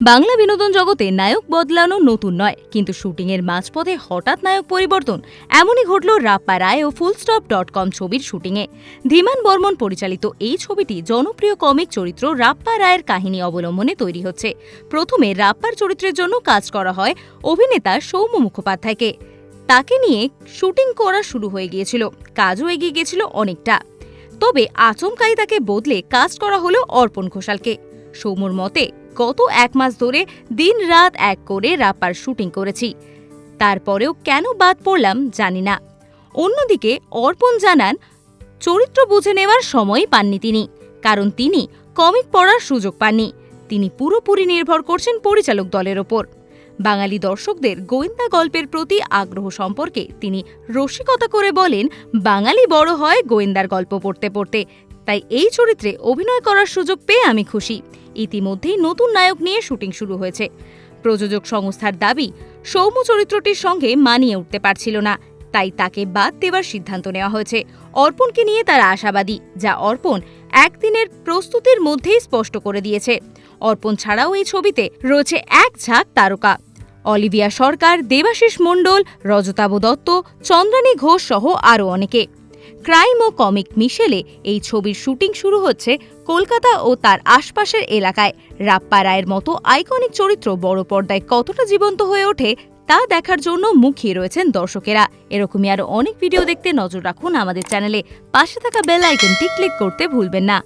বাংলা বিনোদন জগতে নায়ক বদলানো নতুন নয়, কিন্তু শুটিংয়ের মাঝপথে হঠাৎ নায়ক পরিবর্তন। এমনই ঘটল রাপ্পা রায় ও ফুলস্টপ ডট কম ছবির শুটিংয়ে। ধীমান বর্মন পরিচালিত এই ছবিটি জনপ্রিয় কমিক চরিত্র রাপ্পা রায়ের কাহিনী অবলম্বনে তৈরি হচ্ছে। প্রথমে রাপ্পার চরিত্রের জন্য কাজ করা হয় অভিনেতা সৌম্য মুখোপাধ্যায়কে। তাকে নিয়ে শুটিং করা শুরু হয়ে গিয়েছিল, কাজও এগিয়ে গিয়েছিল অনেকটা। তবে আচমকাই তাকে বদলে কাজ করা হলো অর্পণ ঘোষালকে। সৌম্যর মতে গত এক মাস ধরে দিন রাত এক করে রাপার শুটিং করেছি। তারপরেও কেন বাদ পড়লাম জানি না। অন্যদিকে অর্পণ জানান, চরিত্র বুঝে নেওয়ার সময় পাননি তিনি, কারণ তিনি কমিক পড়ার সুযোগ পাননি। তিনি পুরোপুরি নির্ভর করছেন পরিচালক দলের ওপর। বাঙালি দর্শকদের গোয়েন্দা গল্পের প্রতি আগ্রহ সম্পর্কে তিনি রসিকতা করে বলেন, বাঙালি বড় হয় গোয়েন্দার গল্প পড়তে পড়তে। তাই এই চরিত্রে অভিনয় করার সুযোগ পেয়ে আমি খুশি। ইতিমধ্যেই নতুন নায়ক নিয়ে শুটিং শুরু হয়েছে। প্রযোজক সংস্থার দাবি, সৌম্য চরিত্রটির সঙ্গে মানিয়ে উঠতে পারছিল না, তাই তাকে বাদ দেওয়ার সিদ্ধান্ত নেওয়া হয়েছে। অর্পণকে নিয়ে তারা আশাবাদী, যা অর্পণ একদিনের প্রস্তুতির মধ্যেই স্পষ্ট করে দিয়েছে। অর্পণ ছাড়াও এই ছবিতে রয়েছে এক ঝাঁক তারকা। অলিভিয়া সরকার, দেবাশিস মণ্ডল রজতাব দত্ত, চন্দ্রানী ঘোষ সহ আরও অনেকে। ক্রাইম ও কমিক মিশেলে এই ছবির শুটিং শুরু হচ্ছে কলকাতা ও তার আশপাশের এলাকায়। রাপ্পা রায়ের মতো আইকনিক চরিত্র বড় পর্দায় কতটা জীবন্ত হয়ে ওঠে তা দেখার জন্য মুখিয়ে রয়েছেন দর্শকেরা। এরকমই আরও অনেক ভিডিও দেখতে নজর রাখুন আমাদের চ্যানেলে। পাশে থাকা বেল আইকনটি ক্লিক করতে ভুলবেন না।